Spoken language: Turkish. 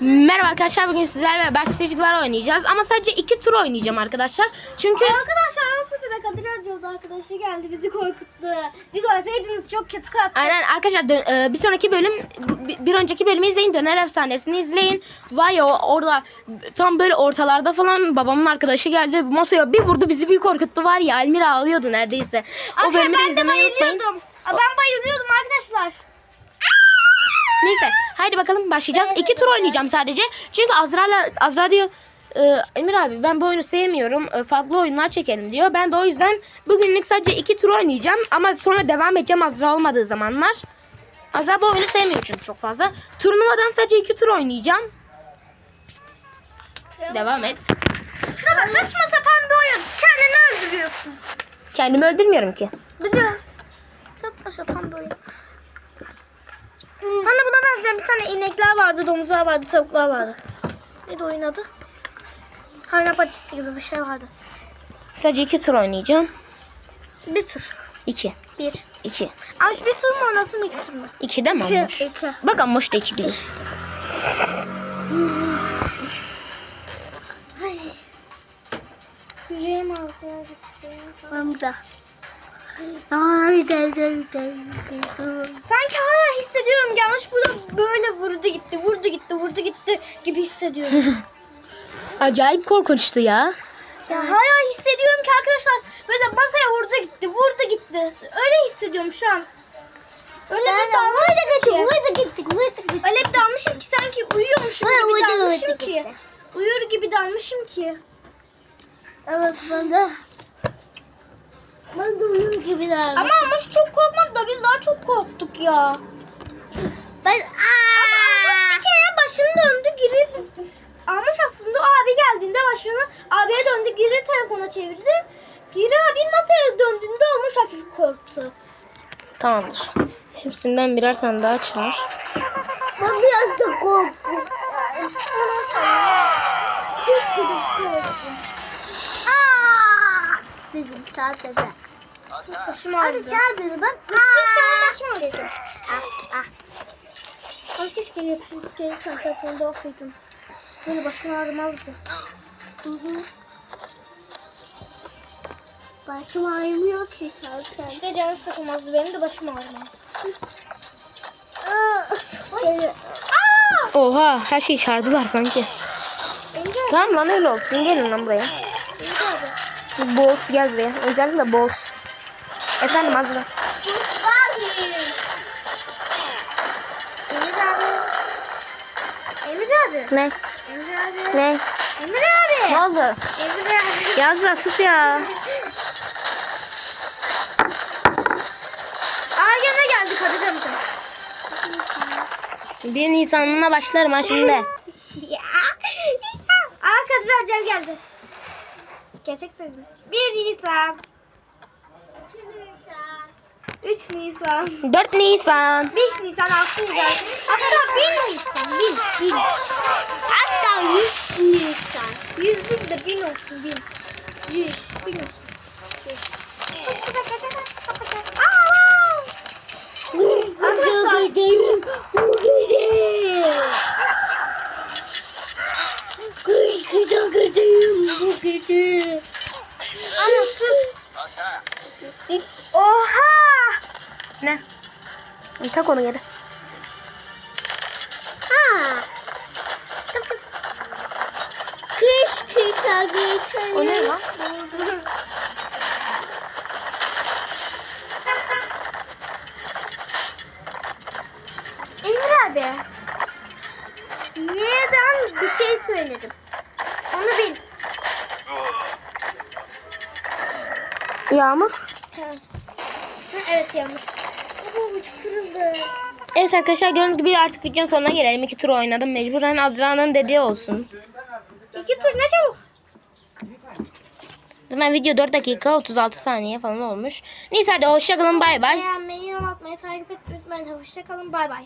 Merhaba arkadaşlar bugün sizlerle beraber stratejikler oynayacağız ama sadece iki tur oynayacağım arkadaşlar. Çünkü Arkadaşlar Ansu'da Kadir Radyo'da arkadaşı geldi bizi korkuttu. Bir görseydiniz çok kötü korktu. aynen arkadaşlar dön- e, bir sonraki bölüm bir- bir önceki bölümü izleyin döner efsanesini izleyin. Var ya o- orada tam böyle ortalarda falan babamın arkadaşı geldi masaya bir vurdu bizi bir korkuttu var ya Almira ağlıyordu neredeyse. O Arkadaşlar bölümü de ben de izlemeyi unutmayın. bayılıyordum. Aa, Ben bayılıyordum arkadaşlar. Haydi bakalım başlayacağız. İki tur oynayacağım sadece. Çünkü Azra'la Azra diyor e, Emir abi ben bu oyunu sevmiyorum. E, farklı oyunlar çekelim diyor. Ben de o yüzden bugünlük sadece iki tur oynayacağım. Ama sonra devam edeceğim Azra olmadığı zamanlar. Azra bu oyunu sevmiyor çünkü çok fazla. Turnuvadan sadece iki tur oynayacağım. Devam et. Şuna bak saçma sapan bir oyun. Kendini öldürüyorsun. Kendimi öldürmüyorum ki. Biliyorum. Saçma sapan bir oyun. Bana buna benzeyen bir tane inekler vardı, domuzlar vardı, tavuklar vardı. Neydi oyun adı? Hayvan bahçesi gibi bir şey vardı. Sadece iki tur oynayacağım. Bir tur. İki. Bir. İki. Ama bir tur mu oynasın iki tur mu? İki de mi İki. olmuş? İki. Bak ama işte iki diyor. Yüreğim ağzına gitti. Benim de. Ay de de de Sanki hala hissediyorum yanlış burada böyle vurdu gitti vurdu gitti vurdu gitti gibi hissediyorum. Acayip korkunçtu ya. ya hala hissediyorum ki arkadaşlar böyle masaya vurdu gitti vurdu gitti. Öyle hissediyorum şu an. Öyle bir dalmışım ki. Vurdu gitti vurdu gitti. Öyle bir dalmışım ki sanki uyuyormuşum gibi dalmışım ki. Uyur gibi dalmışım ki. Evet ben de. Ben de uyur gibi dalmışım. Ama ama şu çok korkmadı da biz daha çok korktuk ya. Ben Ama bir kere başını döndü geri Almış aslında abi geldiğinde başını abiye döndü geri telefona çevirdi. Geri abi masaya döndüğünde olmuş hafif korktu. Tamamdır. Hepsinden birer tane daha çağır. Ben biraz da korktum. Dedim sadece. Başım ağrıdı. Hadi gel dedi bak. Başım ağrıdı. Dedim. Ah ah. Başka keşke yatırıp gelirken telefonda olsaydım. Böyle başım ağrımazdı. Hı hı. Başım ağrımıyor ki zaten. İşte canı sıkılmazdı. Benim de başım ağrımaz. Aa! Oha her şeyi çağırdılar sanki. Tamam lan öyle olsun. Gelin lan buraya. abi. Boss gel buraya. Özellikle boss. Efendim Azra. Emir abi. Emir abi. Ne? Emir abi. Ne? Emir abi. Ne oldu? Emir abi. Ya Azra sus ya. Aa gene geldi Kadir amca. 1 Nisan'ına başlarım ha şimdi. Aa Kadir amcam geldi. Gerçek sözüm. 1 Nisan. 3 Nisan. 4 Nisan. 5 Nisan, 6 Nisan. Hatta 1 Nisan. 1000, 1000. Hatta 100 Nisan. 100 bin de 1000 olsun. 1000. 100, 1000 olsun. 100. Arkadaşlar. Gidi. Ama sus. Oha! Ne? Tak onu geri. Ha. Kız kız. Kış kışa geçelim. O ne lan? Emir abi. Y'den bir şey söyledim. Onu bil. Yağmur. Evet yanlış. Baba uç kırıldı. Evet arkadaşlar gördüğünüz gibi artık videonun sonuna gelelim. İki tur oynadım. Mecburen Azra'nın dediği olsun. İki tur ne çabuk. Zaten video 4 dakika 36 saniye falan olmuş. Neyse hadi hoşçakalın bay bay. Beğenmeyi, yorum atmayı, takip etmeyi unutmayın. Hoşçakalın. Bay bay.